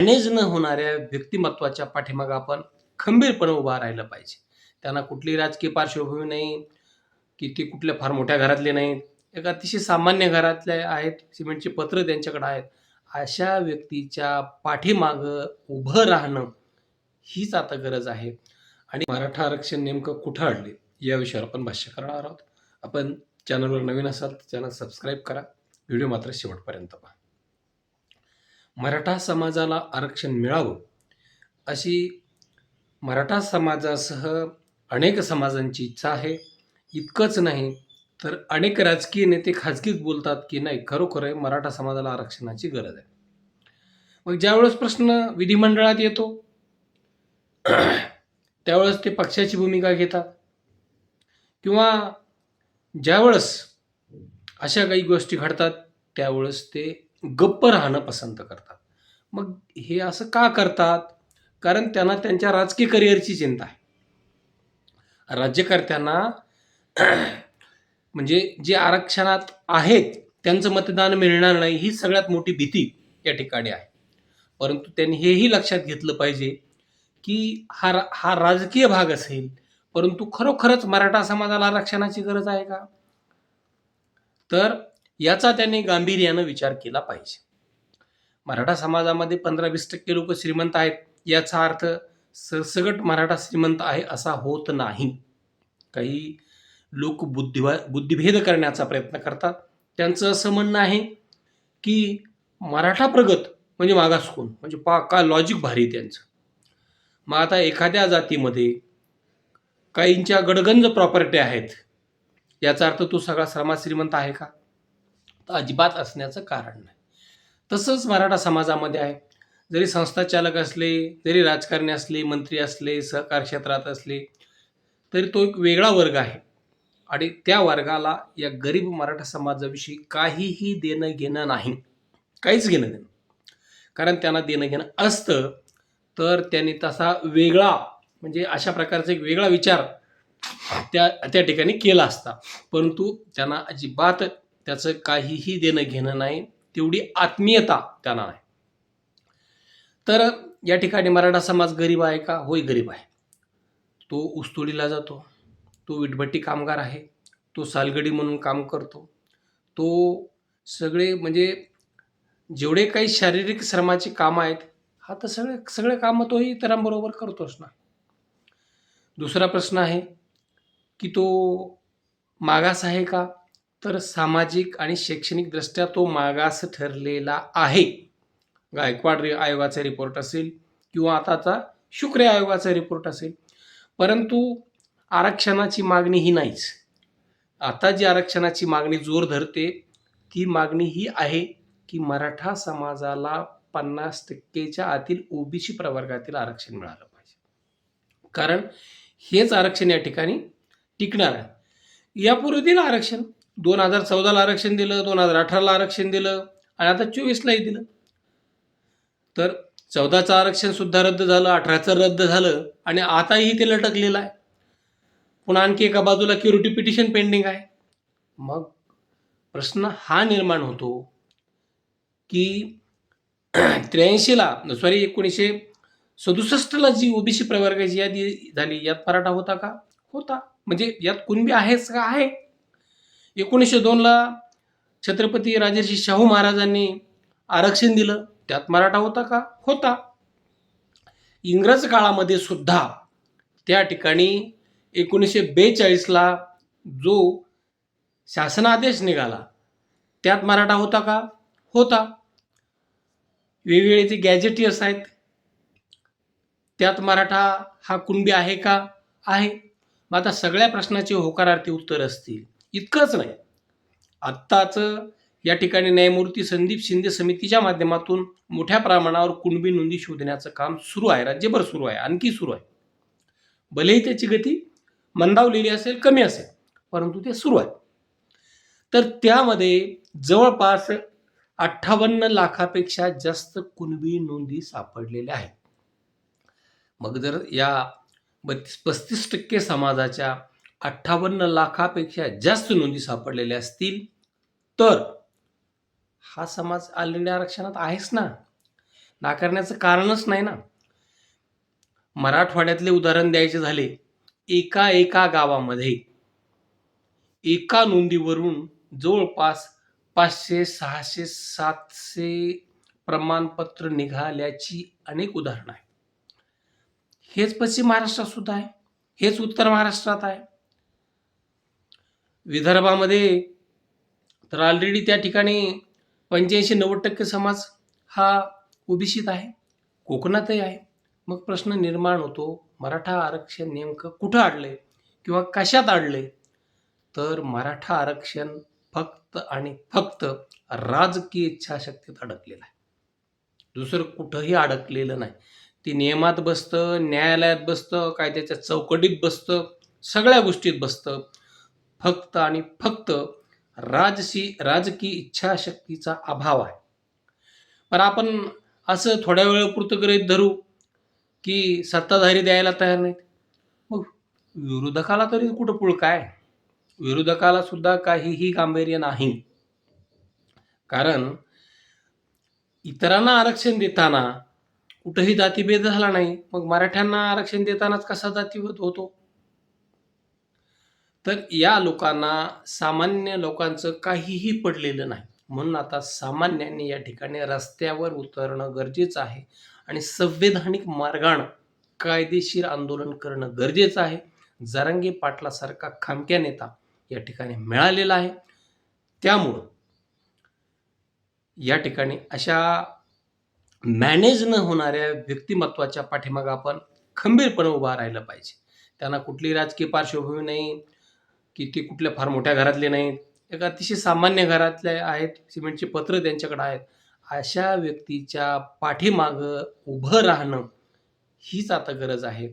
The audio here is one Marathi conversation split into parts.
मॅनेज न होणाऱ्या व्यक्तिमत्वाच्या पाठीमागं आपण खंबीरपणे उभा राहिलं पाहिजे. त्यांना कुठली राजकीय पार्श्वभूमी नाही की ते कुठल्या फार मोठ्या घरातले नाहीत. एक अतिशय सामान्य घरातले आहेत सिमेंटची पत्र त्यांच्याकडे आहेत. अशा व्यक्तीच्या पाठीमागं उभं राहणं हीच आता गरज आहे. आणि मराठा आरक्षण नेमकं कुठं अडले या विषयावर आपण भाष्य करणार आहोत. आपण चॅनलवर नवीन असाल तर चॅनल सबस्क्राईब करा. व्हिडिओ मात्र शेवटपर्यंत पहा. मराठा समाजाला आरक्षण मिळावं? अशी मराठा समाजासह अनेक समाजांची इच्छा आहे. इतकंच नाही तर अनेक राजकीय नेते खाजगीत बोलतात की नाही खरोखर आहे मराठा समाजाला आरक्षणाची गरज आहे. मग ज्यावेळेस प्रश्न विधिमंडळात येतो त्यावेळेस ते पक्षाची भूमिका घेतात. किंवा ज्यावेळेस अशा काही गोष्टी घडतात त्यावेळेस ते गप्प राहणं पसंत करतात. मग हे असं का करतात? कारण त्यांना त्यांच्या राजकीय करिअरची चिंता आहे. राज्यकर्त्यांना म्हणजे जे आरक्षणात आहेत त्यांचं मतदान मिळणार नाही ही सगळ्यात मोठी भीती या ठिकाणी आहे. परंतु त्यांनी हेही लक्षात घेतलं पाहिजे की हा रा- हा राजकीय भाग असेल परंतु खरोखरच मराठा समाजाला आरक्षणाची गरज आहे का? तर याचा त्यांनी गांभीर्यानं विचार केला पाहिजे. मराठा समाजामध्ये पंधरा वीस टक्के लोक श्रीमंत आहेत याचा अर्थ सरसगट मराठा श्रीमंत आहे असा होत नाही. काही लोक बुद्धिवा बुद्धिभेद करण्याचा प्रयत्न करतात. त्यांचं असं म्हणणं आहे की मराठा प्रगत म्हणजे मागास कोण? म्हणजे पा का लॉजिक भारी त्यांचं. मग आता एखाद्या जातीमध्ये काहींच्या गडगंज प्रॉपर्टी आहेत याचा अर्थ तो सगळा श्रमा श्रीमंत आहे का? अजिबात असण्याचं कारण नाही. तसंच मराठा समाजामध्ये आहे. जरी संस्था चालक असले जरी राजकारणी असले मंत्री असले सहकार क्षेत्रात असले तरी तो एक वेगळा वर्ग आहे. आणि त्या वर्गाला या गरीब मराठा समाजाविषयी काहीही देणं घेणं नाही. काहीच घेणं देणं कारण त्यांना देणं घेणं असतं तर त्यांनी तसा वेगळा म्हणजे अशा प्रकारचा एक वेगळा विचार त्या त्या ठिकाणी केला असता. परंतु त्यांना अजिबात त्याचं काहीही देणं घेणं नाही तेवढी आत्मीयता त्यांना नाही तर या ठिकाणी मराठा समाज गरीब आहे का? होय गरीब आहे. तो उस्तोडीला जातो तो विटभट्टी कामगार आहे तो सालगडी म्हणून काम करतो तो सगळे म्हणजे जेवढे काही शारीरिक श्रमाचे कामं आहेत हा तर सगळे सगळे कामं तोही इतरांबरोबर करतोच ना. दुसरा प्रश्न आहे की तो मागास आहे का? तर सामाजिक आणि शैक्षणिकदृष्ट्या तो मागास ठरलेला आहे. गायकवाड आयोगाचा रिपोर्ट असेल किंवा आताचा शुक्रे आयोगाचा रिपोर्ट असेल. परंतु आरक्षणाची मागणी ही नाहीच. आता जी आरक्षणाची मागणी जोर धरते ती मागणी ही आहे की मराठा समाजाला पन्नास टक्केच्या आतील ओबीसी प्रवर्गातील आरक्षण मिळालं पाहिजे. कारण हेच आरक्षण या ठिकाणी टिकणार आहे. यापूर्वी दिलं आरक्षण दोन हजार चौदाला आरक्षण दिलं दोन हजार अठराला आरक्षण दिलं आणि आता चोवीसलाही दिलं. तर चौदाचं आरक्षणसुद्धा रद्द झालं अठराचं रद्द झालं आणि आताही ते लटकलेलं आहे. पुन्हा आणखी एका बाजूला क्युरिटी पिटिशन पेंडिंग आहे. मग प्रश्न हा निर्माण होतो की त्र्याऐंशीला सॉरी एकोणीसशे सदुसष्टला जी ओबीसी प्रवर्गाची यादी झाली यात फराटा होता का? होता. म्हणजे यात कुणबी आहेच का आहे? एकोणीसशे दोनला छत्रपती राजर्षी शाहू महाराजांनी आरक्षण दिलं. त्यात मराठा होता का? होता. इंग्रज काळामध्ये सुद्धा त्या ठिकाणी एकोणीसशे बेचाळीसला जो शासनादेश निघाला त्यात मराठा होता का? होता. वेगवेगळे जे गॅजेटियर्स आहेत त्यात मराठा हा कुणबी आहे का? आहे. मग आता सगळ्या प्रश्नाचे होकारार्थी उत्तर असतील. इतकंच नाही. आत्ताचं या ठिकाणी न्यायमूर्ती संदीप शिंदे समितीच्या माध्यमातून मोठ्या प्रमाणावर कुणबी नोंदी शोधण्याचं काम सुरू आहे. राज्यभर सुरू आहे. आणखी सुरू आहे. भलेही त्याची गती मंदावलेली असेल कमी असेल परंतु ते सुरू आहे. तर त्यामध्ये जवळपास अठ्ठावन्न लाखापेक्षा जास्त कुणबी नोंदी सापडलेल्या आहेत. मग जर या बत्तीस पस्तीस टक्के समाजाच्या अठ्ठावन्न लाखापेक्षा जास्त नोंदी सापडलेल्या असतील तर हा समाज आलेल्या आरक्षणात आहेच ना? नाकारण्याचं कारणच नाही ना? मराठवाड्यातले उदाहरण द्यायचे झाले एका एका गावामध्ये. एका नोंदीवरून जवळपास पाचशे सहाशे सातशे प्रमाणपत्र निघाल्याची अनेक उदाहरणं आहेत. हेच पश्चिम महाराष्ट्रात सुद्धा आहे. हेच उत्तर महाराष्ट्रात आहे. विदर्भामध्ये तर ऑलरेडी त्या ठिकाणी पंच्याऐंशी नव्वद टक्के समाज हा ओबीसीत आहे कोकणातही आहे. मग प्रश्न निर्माण होतो मराठा आरक्षण नेमकं कुठं अडलंय किंवा कशात अडलंय तर मराठा आरक्षण फक्त आणि फक्त राजकीय इच्छाशक्तीत अडकलेलं आहे. दुसरं कुठंही अडकलेलं नाही. ती नियमात बसतं न्यायालयात बसतं कायद्याच्या चौकटीत बसतं सगळ्या गोष्टीत बसतं. फक्त आणि फक्त राजशी राजकीय इच्छाशक्तीचा अभाव आहे. पण आपण असं थोड्या वेळपुरतं गृहीत धरू की सत्ताधारी द्यायला तयार नाहीत. मग विरोधकाला तरी कुठं पुळ काय? विरोधकाला सुद्धा काहीही गांभीर्य नाही. कारण इतरांना आरक्षण देताना कुठंही जातीभेद झाला नाही. मग मराठ्यांना आरक्षण देतानाच कसा जातीभेद होतो? तर या लोकांना सामान्य लोकांचं काहीही पडलेलं नाही. म्हणून आता सामान्यांनी या ठिकाणी रस्त्यावर उतरणं गरजेचं आहे आणि संवैधानिक मार्गानं कायदेशीर आंदोलन करणं गरजेचं आहे. जरांगे पाटलासारखा खामक्या नेता या ठिकाणी मिळालेला आहे. त्यामुळं या ठिकाणी अशा मॅनेज न होणाऱ्या व्यक्तिमत्वाच्या पाठीमागं आपण खंबीरपणे उभा राहिलं पाहिजे. त्यांना कुठली राजकीय पार्श्वभूमी नाही. की ते कुठल्या फार मोठ्या घरातले नाहीत. एक अतिशय सामान्य घरातले आहेत सिमेंटचे पत्र त्यांच्याकडे आहेत. अशा व्यक्तीच्या पाठीमागं उभं राहणं हीच आता गरज आहे.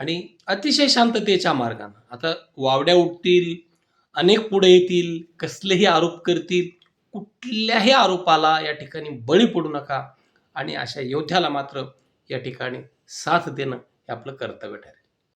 आणि अतिशय शांततेच्या मार्गानं. आता वावड्या उठतील अनेक पुढे येतील कसलेही आरोप करतील कुठल्याही आरोपाला या ठिकाणी बळी पडू नका. आणि अशा योद्ध्याला मात्र या ठिकाणी साथ देणं हे आपलं कर्तव्य ठरेल.